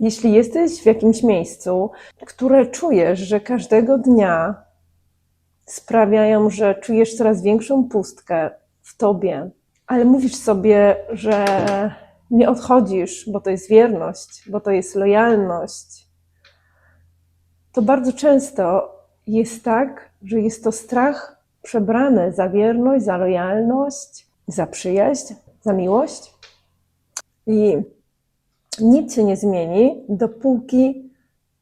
Jeśli jesteś w jakimś miejscu, które czujesz, że każdego dnia sprawiają, że czujesz coraz większą pustkę w tobie, ale mówisz sobie, że nie odchodzisz, bo to jest wierność, bo to jest lojalność, to bardzo często jest tak, że jest to strach przebrany za wierność, za lojalność, za przyjaźń, za miłość. I nic się nie zmieni, dopóki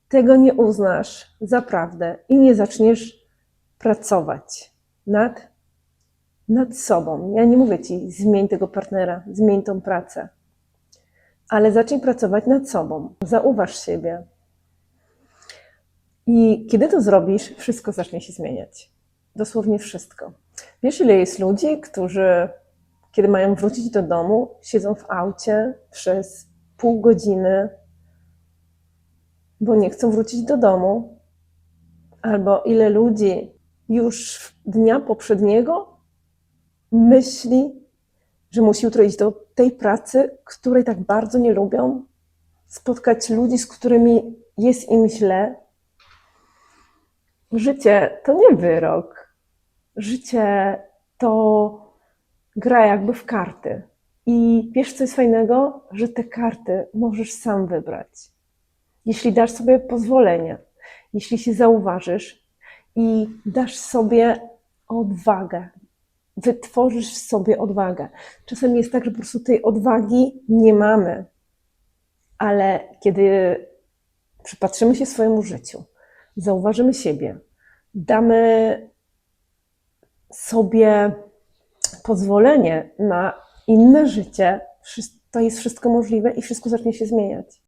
tego nie uznasz za prawdę i nie zaczniesz pracować nad, nad sobą. Ja nie mówię ci, zmień tego partnera, zmień tą pracę, ale zacznij pracować nad sobą. Zauważ siebie. I kiedy to zrobisz, wszystko zacznie się zmieniać. Dosłownie wszystko. Wiesz, ile jest ludzi, którzy, kiedy mają wrócić do domu, siedzą w aucie przez pół godziny, bo nie chcą wrócić do domu, albo ile ludzi już dnia poprzedniego myśli, że musi jutro iść do tej pracy, której tak bardzo nie lubią, spotkać ludzi, z którymi jest im źle. Życie to nie wyrok. Życie to gra jakby w karty. I wiesz, co jest fajnego? Że te karty możesz sam wybrać. Jeśli dasz sobie pozwolenie, jeśli się zauważysz i dasz sobie odwagę, wytworzysz sobie odwagę. Czasem jest tak, że po prostu tej odwagi nie mamy, ale kiedy przypatrzymy się swojemu życiu, zauważymy siebie, damy sobie pozwolenie na inne życie, to jest wszystko możliwe i wszystko zacznie się zmieniać.